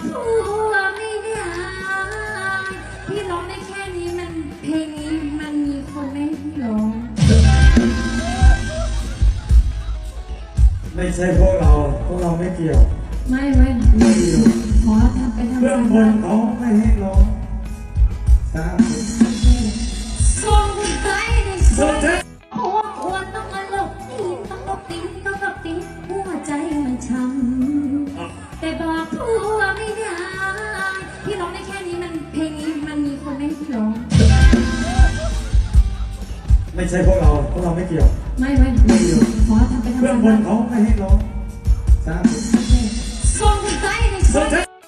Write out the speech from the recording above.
แต่บอกผู้ว่าไม่ได้พี่ร้องได้แค่นี้มันเพลงนี้มันมีคนไม่ให้พี่ร้อง ไม่ใช่พวกเรา พวกเราไม่เกี่ยว ไม่ไม่ไม่เกี่ยวขอทำไปทำเพื่อนการคบ้านนเขาไม่ให้ร้องสามสิบส่งใจในสุดท้ายเพราะว่าควรต้องมาหลบตีนต้องหลบตีนต้องหลบตีนหัวใจมันช้ำแต่บอกผู้ ไม่ใช่พวกเราพวกเราไม่เกี่ยว ไม่ไม่เกี่ยวขอทำไปทำเพื่อนบนเขาไม่ให้ร้องสาธุสนใท้ในช่วง